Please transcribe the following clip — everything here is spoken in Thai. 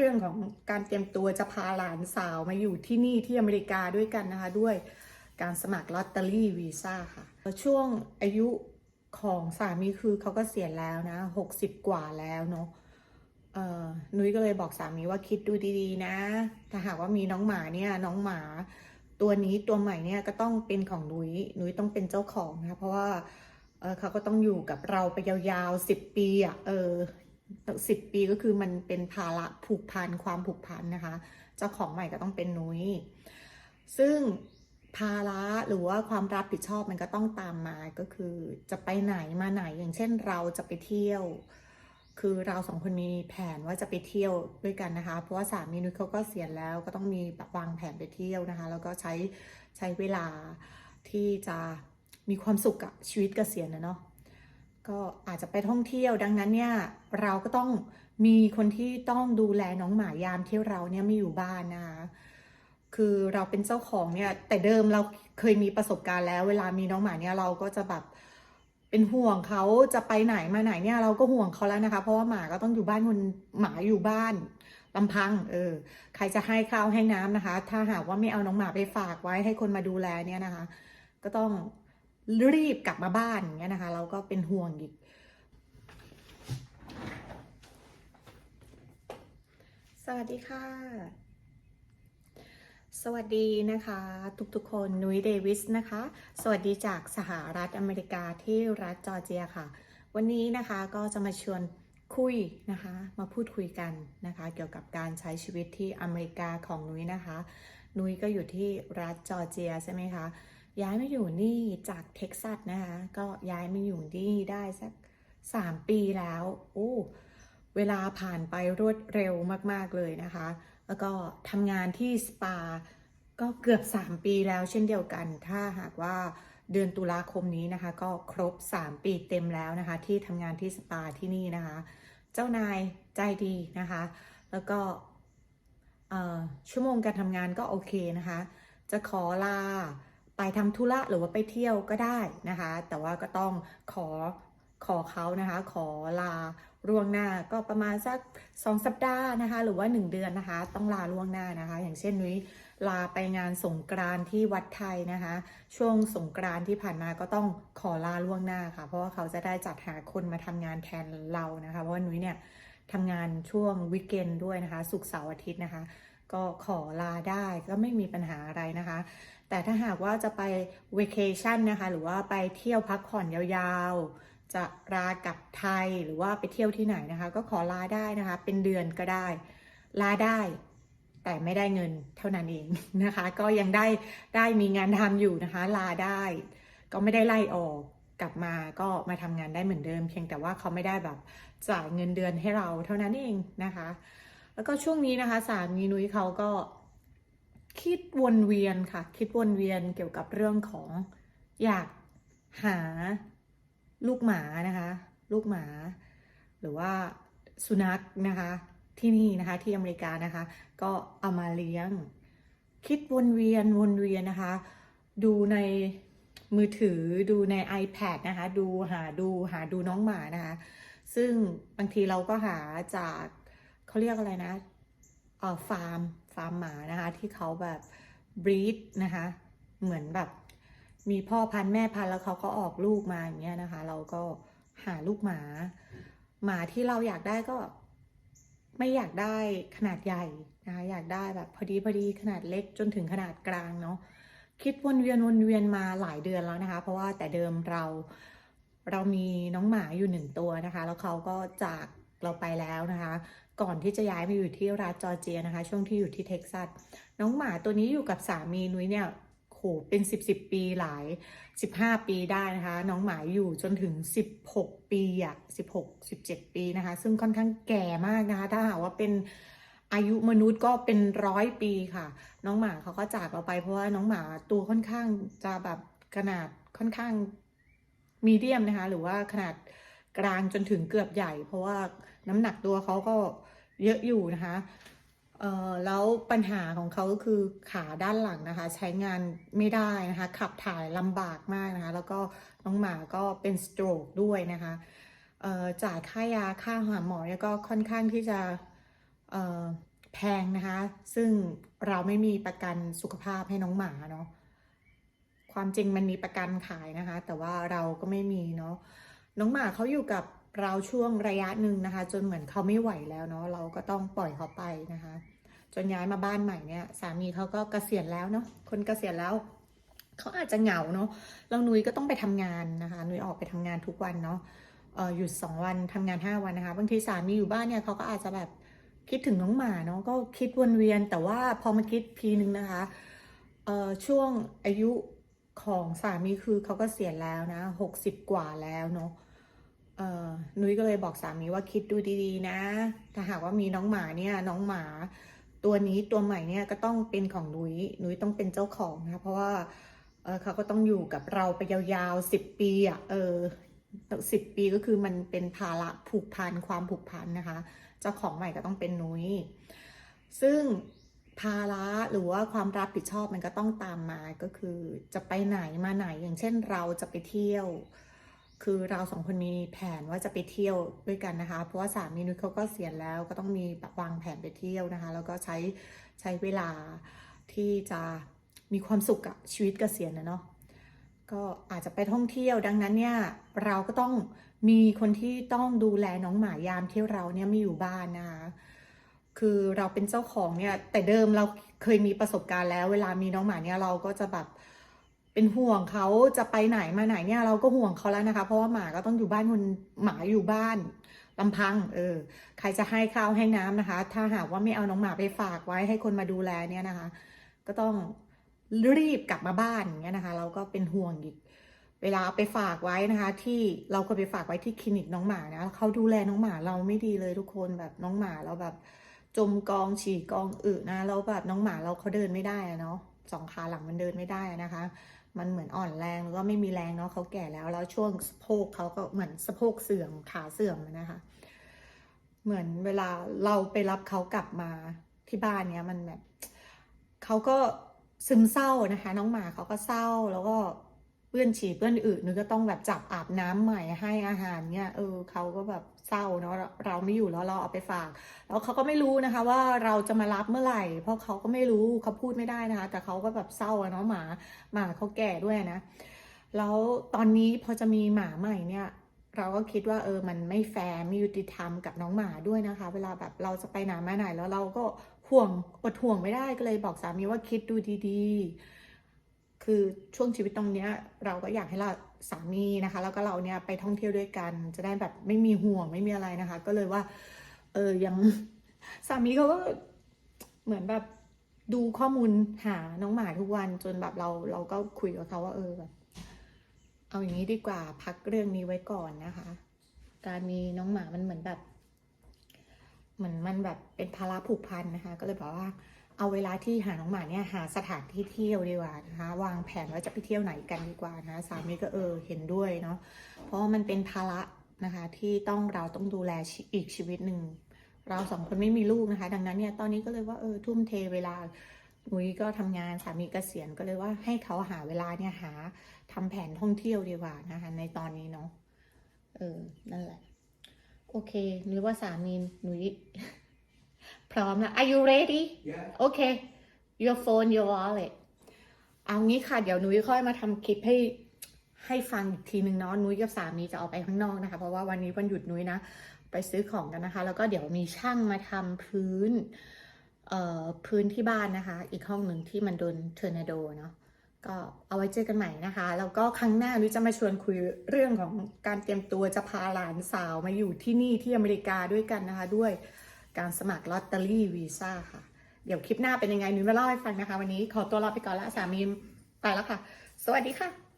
เรื่องของการเตรียมตัวจะพาหลานสาวมาอยู่ที่นี่ที่อเมริกาด้วยกันนะคะ ด้วยการสมัครลอตเตอรี่วีซ่าค่ะ ช่วงอายุของสามีคือเขาก็เสียแล้วนะหกสิบกว่าแล้วเนาะนุ้ยก็เลยบอกสามีว่าคิดดูดีๆ นะ ถ้าหากว่ามีน้องหมาเนี่ยน้องหมาตัวนี้ตัวใหม่เนี่ยก็ต้องเป็นของนุ้ยนุ้ยต้องเป็นเจ้าของนะเพราะว่าเเขาก็ต้องอยู่กับเราไปยาวๆสิบปีอะเออ สิบปีก็คือมันเป็นภาระผูกพันความผูกพันนะคะ เจ้าของใหม่ก็ต้องเป็นนุ้ย ซึ่งภาระหรือว่าความรับผิดชอบมันก็ต้องตามมาก็คือจะไปไหนมาไหนอย่างเช่นเราจะไปเที่ยว คือเราสองคนมีแผนว่าจะไปเที่ยวด้วยกันนะคะ เพราะว่าสามีนุ้ยเขาก็เสียแล้วก็ต้องมีแบบวางแผนไปเที่ยวนะคะ แล้วก็ใช้ใช้เวลาที่จะมีความสุขกับชีวิตเกษียณนะเนาะ ก็อาจจะไปท่องเที่ยวดังนั้นเนี่ยเราก็ต้องมีคนที่ต้องดูแลน้องหมายามที่เราเนี่ยไม่อยู่บ้านนะคะคือเราเป็นเจ้าของเนี่ยแต่เดิมเราเคยมีประสบการณ์แล้ว เวลามีน้องหมาเนี่ยเราก็จะแบบเป็นห่วงเขาจะไปไหนมาไหนเนี่ยเราก็ห่วงเขาแล้วนะคะ เพราะว่าหมาก็ต้องอยู่บ้านคนหมาอยู่บ้านลำพังเออใครจะให้ข้าวให้น้ำนะคะ ถ้าหากว่าไม่เอาน้องหมาไปฝากไว้ให้คนมาดูแลเนี่ยนะคะ ก็ต้อง รีบกลับมาบ้านอย่างเงี้ยนะคะ เราก็เป็นห่วงอีก สวัสดีค่ะ สวัสดีนะคะ ทุกๆคนนุ้ยเดวิสนะคะ สวัสดีจากสหรัฐอเมริกาที่รัฐจอร์เจียค่ะ วันนี้นะคะก็จะมาชวนคุยนะคะ มาพูดคุยกันนะคะ เกี่ยวกับการใช้ชีวิตที่อเมริกาของนุ้ยนะคะ นุ้ยก็อยู่ที่รัฐจอร์เจียใช่ไหมคะ ย้ายมาอยู่นี่จากเท็กซัสนะคะ ก็ย้ายมาอยู่นี่ได้สัก3ปีแล้วโอ้เวลาผ่านไปรวดเร็วมาก ๆ เลยนะคะ แล้วก็ทำงานที่สปาก็เกือบ 3 ปีแล้วเช่นเดียวกัน ถ้าหากว่าเดือนตุลาคมนี้นะคะ ก็ครบ 3 ปีเต็มแล้วนะคะ ที่ทำงานที่สปาที่นี่นะคะ เจ้านายใจดีนะคะ แล้วก็ชั่วโมงการทำงานก็โอเคนะคะ จะขอลา ไปทำธุระหรือว่าไปเที่ยวก็ได้นะคะ แต่ว่าก็ต้องขอขอเขานะคะ ขอลาล่วงหน้าก็ประมาณสัก 2 สัปดาห์นะคะ หรือว่า 1 เดือนนะคะ ต้องลาล่วงหน้านะคะ อย่างเช่นนุ้ยลาไปงานสงกรานที่วัดไทยนะคะ ช่วงสงกรานที่ผ่านมาก็ต้องขอลาล่วงหน้าค่ะ เพราะว่าเขาจะได้จัดหาคนมาทำงานแทนเรานะคะ เพราะว่านุ้ยเนี่ยทำงานช่วงวีคเกนด้วยนะคะศุกร์เสาร์อาทิตย์นะคะ ก็ขอลาได้ก็ไม่มีปัญหาอะไรนะคะ แต่ถ้าหากว่าจะไป vacation นะคะ หรือว่าไปเที่ยวพักผ่อนยาวๆ จะลากลับไทยหรือว่าไปเที่ยวที่ไหนนะคะ ก็ขอลาได้นะคะ เป็นเดือนก็ได้ ลาได้ แต่ไม่ได้เงินเท่านั้นเองนะคะ ก็ยังได้ได้มีงานทำอยู่นะคะ ลาได้ ก็ไม่ได้ไล่ออกกลับมาก็มาทำงานได้เหมือนเดิม เพียงแต่ว่าเขาไม่ได้แบบจ่ายเงินเดือนให้เราเท่านั้นเองนะคะ แล้วก็ช่วงนี้นะคะสามีนุ้ยเขาก็ คิดวนเวียนค่ะ คิดวนเวียนเกี่ยวกับเรื่องของอยากหาลูกหมานะคะ ลูกหมา หรือว่าสุนัขนะคะ ที่นี่นะคะที่อเมริกานะคะ ก็เอามาเลี้ยง คิดวนเวียนวนเวียนนะคะ ดูในมือถือดูใน iPad นะคะ ดูหาดูหาดูน้องหมานะคะ ซึ่งบางทีเราก็หาจากเขาเรียกอะไรนะเอ่อฟาร์ม ฟาร์มหมานะคะ ที่เขาแบบบรีดนะคะ เหมือนแบบ มีพ่อพันธุ์แม่พันธุ์แล้วเขาก็ออกลูกมาอย่างเงี้ยนะคะ เราก็หาลูกหมา หมาที่เราอยากได้ก็ไม่อยากได้ขนาดใหญ่นะคะอยากได้แบบพอดีพอดีขนาดเล็กจนถึงขนาดกลางเนาะคิดวนเวียนวนเวียนมาหลายเดือนแล้วนะคะ เพราะว่าแต่เดิมเราเรามีน้องหมาอยู่หนึ่งตัวนะคะ แล้วเขาก็จากเราไปแล้วนะคะ ก่อนที่จะย้ายมาอยู่ที่รัฐจอร์เจียนะคะ ช่วงที่อยู่ที่เท็กซัสน้องหมาตัวนี้อยู่กับสามีนุ้ยเนี่ยโหเป็นสิบสิบปีหลายสิบห้าปีได้นะคะ น้องหมาอยู่จนถึงสิบหกปีอะสิบหกสิบเจ็ดปีนะคะ ซึ่งค่อนข้างแก่มากนะคะ ถ้าหากว่าเป็นอายุมนุษย์ก็เป็นร้อยปีค่ะ น้องหมาเขาก็จากเราไปเพราะว่าน้องหมาตัวค่อนข้างจะแบบขนาดค่อนข้างมีเดียมนะคะ หรือว่าขนาด กลางจนถึงเกือบใหญ่ เพราะว่าน้ำหนักตัวเขาก็เยอะอยู่นะคะเอ่อแล้วปัญหาของเขาก็คือขาด้านหลังนะคะ ใช้งานไม่ได้นะคะ ขับถ่ายลำบากมากนะคะ แล้วก็น้องหมาก็เป็นสโตรกด้วยนะคะเอ่อจ่ายค่ายาค่าหาหมอเนี่ยก็ค่อนข้างที่จะเอ่อแพงนะคะ ซึ่งเราไม่มีประกันสุขภาพให้น้องหมาเนาะความจริงมันมีประกันขายนะคะ แต่ว่าเราก็ไม่มีเนาะ น้องหมาเขาอยู่กับเราช่วงระยะหนึ่งนะคะ จนเหมือนเขาไม่ไหวแล้วเนาะเราก็ต้องปล่อยเขาไปนะคะ จนย้ายมาบ้านใหม่เนี่ยสามีเขาก็เกษียณแล้วเนาะคนเกษียณแล้วเขาอาจจะเหงาเนาะแล้วนุ้ยก็ต้องไปทำงานนะคะนุ้ยออกไปทำงานทุกวันเนาะเอ่อหยุดสองวันทำงานห้าวันนะคะบางทีสามีอยู่บ้านเนี่ยเขาก็อาจจะแบบคิดถึงน้องหมาเนาะก็คิดวนเวียน แต่ว่าพอมาคิดทีนึงนะคะช่วงอายุ ของสามีคือเขาก็เสียแล้วนะหกสิบกว่าแล้วเนาะเอ่อนุ้ยก็เลยบอกสามีว่าคิดดูดีๆนะ ถ้าหากว่ามีน้องหมาเนี่ยน้องหมาตัวนี้ตัวใหม่เนี่ยก็ต้องเป็นของนุ้ยนุ้ยต้องเป็นเจ้าของนะเพราะว่าเออเขาก็ต้องอยู่กับเราไปยาวๆสิบปีอะเออสิบปีก็คือมันเป็นภาระผูกพันความผูกพันนะคะ เจ้าของใหม่ก็ต้องเป็นนุ้ย ซึ่ง ภาระหรือว่าความรับผิดชอบมันก็ต้องตามมาก็คือจะไปไหนมาไหนอย่างเช่นเราจะไปเที่ยว คือเราสองคนมีแผนว่าจะไปเที่ยวด้วยกันนะคะ เพราะว่าสามีนุ้ยเขาก็เสียณแล้วก็ต้องมีแบบวางแผนไปเที่ยวนะคะ แล้วก็ใช้ใช้เวลาที่จะมีความสุขกับชีวิตเกษียณนะเนาะก็อาจจะไปท่องเที่ยวดังนั้นเนี่ยเราก็ต้องมีคนที่ต้องดูแลน้องหมายามที่เราเนี่ยไม่อยู่บ้านนะคะ คือเราเป็นเจ้าของเนี่ย แต่เดิมเราเคยมีประสบการณ์แล้ว เวลามีน้องหมาเนี่ยเราก็จะแบบเป็นห่วงเขาจะไปไหนมาไหนเนี่ยเราก็ห่วงเขาแล้วนะคะ เพราะว่าหมาก็ต้องอยู่บ้านคนหมาอยู่บ้านลำพัง เออ ใครจะให้ข้าวให้น้ำนะคะ ถ้าหากว่าไม่เอาน้องหมาไปฝากไว้ให้คนมาดูแลเนี่ยนะคะ ก็ต้องรีบกลับมาบ้านอย่างเงี้ยนะคะ เราก็เป็นห่วงอีก เวลาเอาไปฝากไว้นะคะ ที่เราก็ไปฝากไว้ที่คลินิกน้องหมานะเขาดูแลน้องหมาเราไม่ดีเลยทุกคนแบบน้องหมาเราแบบ จมกองฉี่กองอึนะแล้วแบบน้องหมาเราเขาเดินไม่ได้อะเนาะสองขาหลังมันเดินไม่ได้นะคะ มันเหมือนอ่อนแรงแล้วก็ไม่มีแรงเนาะเขาแก่แล้ว แล้วช่วงสะโพกเขาก็เหมือนสะโพกเสื่อมขาเสื่อมนะคะ เหมือนเวลาเราไปรับเขากลับมาที่บ้านเนี้ยมันแบบเขาก็ซึมเศร้านะคะ น้องหมาเขาก็เศร้าแล้วก็ เปื้อนฉี่เปื้อนอึนึกก็ต้องแบบจับอาบน้ำใหม่ให้อาหารเนี่ยเออเขาก็แบบเศร้าเนาะเราไม่อยู่แล้วเราเอาไปฝาก แล้วเขาก็ไม่รู้นะคะ ว่าเราจะมารับเมื่อไหร่ เพราะเขาก็ไม่รู้เขาพูดไม่ได้นะคะ แต่เขาก็แบบเศร้าเนาะหมาหมาเขาแก่ด้วยนะ แล้วตอนนี้พอจะมีหมาใหม่เนี่ยเราก็คิดว่าเออ มันไม่แฟร์ไม่ยุติธรรมกับน้องหมาด้วยนะคะ เวลาแบบเราจะไปไหนมาไหนแล้วเราก็ห่วงอดห่วงไม่ได้ก็เลยบอกสามีว่าคิดดูดีๆ คือช่วงชีวิตตรงเนี้ยเราก็อยากให้เราสามีนะคะ แล้วก็เราเนี่ยไปท่องเที่ยวด้วยกัน จะได้แบบไม่มีห่วงไม่มีอะไรนะคะ ก็เลยว่าเออยังสามีเขาก็เหมือนแบบดูข้อมูลหาน้องหมาทุกวันจนแบบเราเราก็คุยกับเขาว่าเออแบบเอาอย่างนี้ดีกว่าพักเรื่องนี้ไว้ก่อนนะคะ การมีน้องหมามันเหมือนแบบ เหมือนมันแบบเป็นภาระผูกพันนะคะ ก็เลยบอกว่า เอาเวลาที่หาน้องหมาเนี่ยหาสถานที่เที่ยวดีกว่านะคะ วางแผนว่าจะไปเที่ยวไหนกันดีกว่านะสามีก็เออเห็นด้วยเนาะเพราะมันเป็นภาระนะคะที่ต้องเราต้องดูแลอีกชีวิตหนึ่งเราสองคนไม่มีลูกนะคะ ดังนั้นเนี่ยตอนนี้ก็เลยว่าเออทุ่มเทเวลาหนุยก็ทำงานสามีเกษียณก็เลยว่าให้เขาหาเวลาเนี่ยหาทำแผนท่องเที่ยวดีกว่านะคะ ในตอนนี้เนาะเออนั่นแหละ โอเคนึกว่าสามีหนุย พร้อมแล้ว Are you ready Yeah. โอเค your phone your wallet เอางี้ค่ะ เดี๋ยวนุ้ยค่อยมาทำคลิปให้ให้ฟังอีกทีหนึ่งเนาะนุ้ยกับสามีจะออกไปข้างนอกนะคะ เพราะว่าวันนี้วันหยุดนุ้ยนะ ไปซื้อของกันนะคะ แล้วก็เดี๋ยวมีช่างมาทำพื้นเอ่อพื้นที่บ้านนะคะ อีกห้องหนึ่งที่มันโดนเทอร์นาโดเนาะก็เอาไว้เจอกันใหม่นะคะ แล้วก็ครั้งหน้านุ้ยจะมาชวนคุยเรื่องของการเตรียมตัวจะพาหลานสาวมาอยู่ที่นี่ที่อเมริกาด้วยกันนะคะด้วย การสมัครลอตเตอรี่วีซ่าค่ะ เดี๋ยวคลิปหน้าเป็นยังไงนุ้ยมาเล่าให้ฟังนะคะ วันนี้ขอตัวลาไปก่อนละสามีไปแล้วค่ะ สวัสดีค่ะ